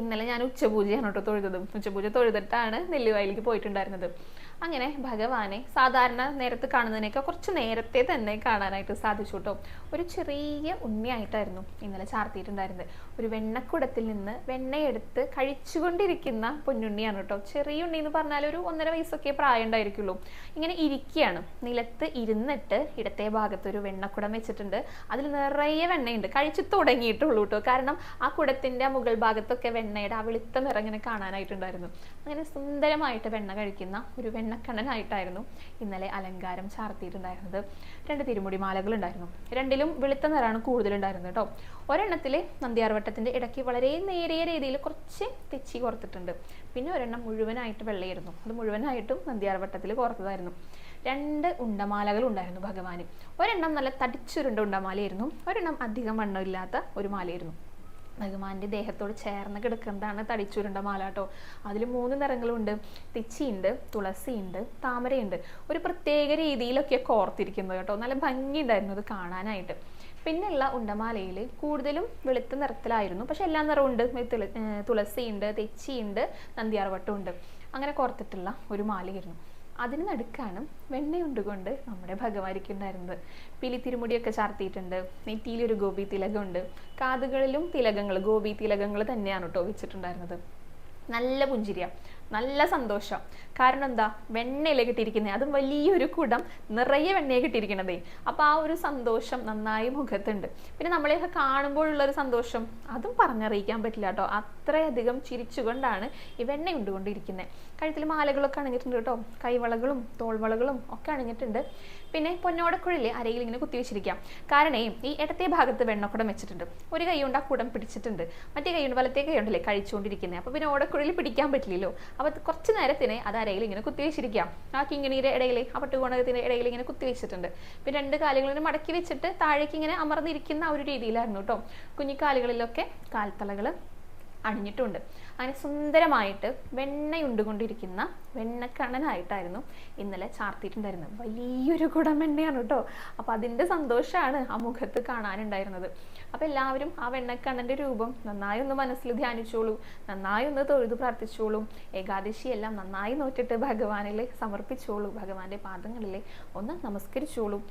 ഇന്നലെ ഞാൻ ഉച്ചപൂജയാണ് കേട്ടോ തൊഴുതത്. ഉച്ചപൂജ തൊഴുതിട്ടാണ് നെല്ലുവായിലേക്ക് പോയിട്ടുണ്ടായിരുന്നത്. അങ്ങനെ ഭഗവാനെ സാധാരണ നേരത്ത് കാണുന്നതിനേക്കാൾ കുറച്ച് നേരത്തെ തന്നെ കാണാനായിട്ട് സാധിച്ചു കേട്ടോ. ഒരു ചെറിയ ഉണ്ണിയായിട്ടായിരുന്നു ഇന്നലെ ചാർത്തിയിട്ടുണ്ടായിരുന്നത്. ഒരു വെണ്ണക്കുടത്തിൽ നിന്ന് വെണ്ണയെടുത്ത് കഴിച്ചുകൊണ്ടിരിക്കുന്ന പൊന്നുണ്ണിയാണ് കേട്ടോ. ചെറിയ ഉണ്ണി എന്ന് പറഞ്ഞാൽ ഒരു ഒന്നര വയസ്സൊക്കെ പ്രായം ഉണ്ടായിരിക്കുള്ളൂ. ഇങ്ങനെ ഇരിക്കുകയാണ്. നിലത്ത് ഇരുന്നിട്ട് ഇടത്തെ ഭാഗത്ത് ഒരു വെണ്ണക്കുടം വെച്ചിട്ടുണ്ട്. അതിൽ നിറയെ വെണ്ണയുണ്ട്. കഴിച്ചു തുടങ്ങിയിട്ടുള്ളൂ കേട്ടോ. കാരണം ആ കുടത്തിന്റെ മുകൾ ഭാഗത്തൊക്കെ വെണ്ണയുടെ ആ വെളുത്ത നിറം ഇങ്ങനെ കാണാനായിട്ടുണ്ടായിരുന്നു. അങ്ങനെ സുന്ദരമായിട്ട് വെണ്ണ കഴിക്കുന്ന ഒരു വെണ്ണക്കണ്ണനായിട്ടായിരുന്നു ഇന്നലെ അലങ്കാരം ചാർത്തിയിട്ടുണ്ടായിരുന്നത്. രണ്ട് തിരുമുടി മാലകൾ ഉണ്ടായിരുന്നു രണ്ടിലും വെളുത്ത നിറമാണ് കൂടുതലുണ്ടായിരുന്നത് കേട്ടോ. ഒരെണ്ണത്തിൽ നന്ദിയാർവട്ടത്തിന്റെ ഇടയ്ക്ക് വളരെ നേരിയ രീതിയിൽ കുറച്ച് തെച്ചി കോർത്തിട്ടുണ്ട്. പിന്നെ ഒരെണ്ണം മുഴുവനായിട്ട് വെള്ളയായിരുന്നു. അത് മുഴുവനായിട്ടും നന്ദിയാർവട്ടത്തിൽ കോർത്തതായിരുന്നു. രണ്ട് ഉണ്ടമാലകൾ ഉണ്ടായിരുന്നു ഭഗവാന്. ഒരെണ്ണം നല്ല തടിച്ചുരുണ്ട ഉണ്ടമാലയായിരുന്നു. ഒരെണ്ണം അധികം വണ്ണമില്ലാത്ത ഒരു മാലയായിരുന്നു. ഭഗവാന്റെ ദേഹത്തോട് ചേർന്ന് കിടക്കുന്നതാണ് തടിച്ചുരുണ്ട മാല കേട്ടോ. അതിൽ മൂന്ന് നിറങ്ങളുണ്ട്. തിച്ചിയുണ്ട് തുളസിയുണ്ട് താമരയുണ്ട്. ഒരു പ്രത്യേക രീതിയിലൊക്കെ കോർത്തിരിക്കുന്നത് കേട്ടോ. നല്ല ഭംഗിയുണ്ടായിരുന്നു അത് കാണാനായിട്ട്. പിന്നെയുള്ള ഉണ്ടമാലയിൽ കൂടുതലും വെളുത്ത നിറത്തിലായിരുന്നു. പക്ഷെ എല്ലാ നിറവും ഉണ്ട് തുള തുളസിയുണ്ട് തെച്ചിയുണ്ട് നന്ദിയാർവട്ടം ഉണ്ട് അങ്ങനെ കോർത്തിട്ടുള്ള ഒരു മാലയായിരുന്നു. അതിന് നടുക്കാണ് വെണ്ണയുണ്ടുകൊണ്ട് നമ്മുടെ ഭഗവാനിക്ക് ഉണ്ടായിരുന്നത് പിലി തിരുമുടിയൊക്കെ ചാർത്തിയിട്ടുണ്ട്. നെറ്റിയിലൊരു ഗോപി തിലകമുണ്ട്. കാതുകളിലും തിലകങ്ങൾ ഗോപി തിലകങ്ങൾ തന്നെയാണ് കേട്ടോ വെച്ചിട്ടുണ്ടായിരുന്നത്. നല്ല പുഞ്ചിരിയ. നല്ല സന്തോഷം. കാരണം എന്താ? വെണ്ണയിലെ കിട്ടിയിരിക്കുന്നത് അതും വലിയൊരു കുടം നിറയെ വെണ്ണയെ കിട്ടിയിരിക്കണതേ അപ്പോൾ ആ ഒരു സന്തോഷം നന്നായി മുഖത്തുണ്ട്. പിന്നെ നമ്മളെയൊക്കെ കാണുമ്പോഴുള്ള ഒരു സന്തോഷം അതും പറഞ്ഞറിയിക്കാൻ പറ്റില്ല കേട്ടോ. അത്രയധികം ചിരിച്ചുകൊണ്ടാണ് ഈ വെണ്ണ ഉണ്ടുകൊണ്ടിരിക്കുന്നത് കഴുത്തിൽ മാലകളൊക്കെ അണിഞ്ഞിട്ടുണ്ട് കേട്ടോ. കൈവളകളും തോൾവളകളും ഒക്കെ അണിഞ്ഞിട്ടുണ്ട്. പിന്നെ പൊന്നോടക്കുഴലിൽ അരയിൽ ഇങ്ങനെ കുത്തിവെച്ചിരിക്കാം കാരണം ഈ ഇടത്തെ ഭാഗത്ത് വെണ്ണക്കുടം വെച്ചിട്ടുണ്ട്. ഒരു കൈ കൊണ്ട് ആ കുടം പിടിച്ചിട്ടുണ്ട്. മറ്റേ കൈ കൊണ്ട് വലത്തെ കൈ ഉണ്ടല്ലേ കഴിച്ചുകൊണ്ടിരിക്കുന്നത് അപ്പോൾ പിന്നെ ഓടക്കുഴലിൽ പിടിക്കാൻ പറ്റില്ലല്ലോ. അപ്പൊ കുറച്ച് നേരത്തിന് അത് അരയിൽ ഇങ്ങനെ കുത്തിവെച്ചിരിക്കാം. ആ കിങ്ങിണിയുടെ ഇടയിൽ ആ പട്ടുകോണകത്തിന്റെ ഇടയിൽ ഇങ്ങനെ കുത്തിവെച്ചിട്ടുണ്ട്. പിന്നെ രണ്ട് കാലുകളിൽ മടക്കി വെച്ചിട്ട് താഴേക്ക് ഇങ്ങനെ അമർന്നിരിക്കുന്ന ഒരു രീതിയിലായിരുന്നു കേട്ടോ കുഞ്ഞിക്കാലുകളിലൊക്കെ കാൽത്തളകൾ അണിഞ്ഞിട്ടുണ്ട്. അങ്ങനെ സുന്ദരമായിട്ട് വെണ്ണയുണ്ടുകൊണ്ടിരിക്കുന്ന വെണ്ണക്കണ്ണനായിട്ടായിരുന്നു ഇന്നലെ ചാർത്തിയിട്ടുണ്ടായിരുന്നത്. വലിയൊരു കുടം വെണ്ണയാണ് കേട്ടോ. അപ്പം അതിന്റെ സന്തോഷമാണ് ആ മുഖത്ത് കാണാനുണ്ടായിരുന്നത്. അപ്പം എല്ലാവരും ആ വെണ്ണക്കണ്ണന്റെ രൂപം നന്നായി ഒന്ന് മനസ്സിൽ ധ്യാനിച്ചോളൂ. നന്നായി ഒന്ന് തൊഴുതു പ്രാർത്ഥിച്ചോളൂ. ഏകാദശിയെല്ലാം നന്നായി നോറ്റിട്ട് ഭഗവാനിൽ സമർപ്പിച്ചോളൂ. ഭഗവാന്റെ പാദങ്ങളിൽ ഒന്ന് നമസ്കരിച്ചോളൂ.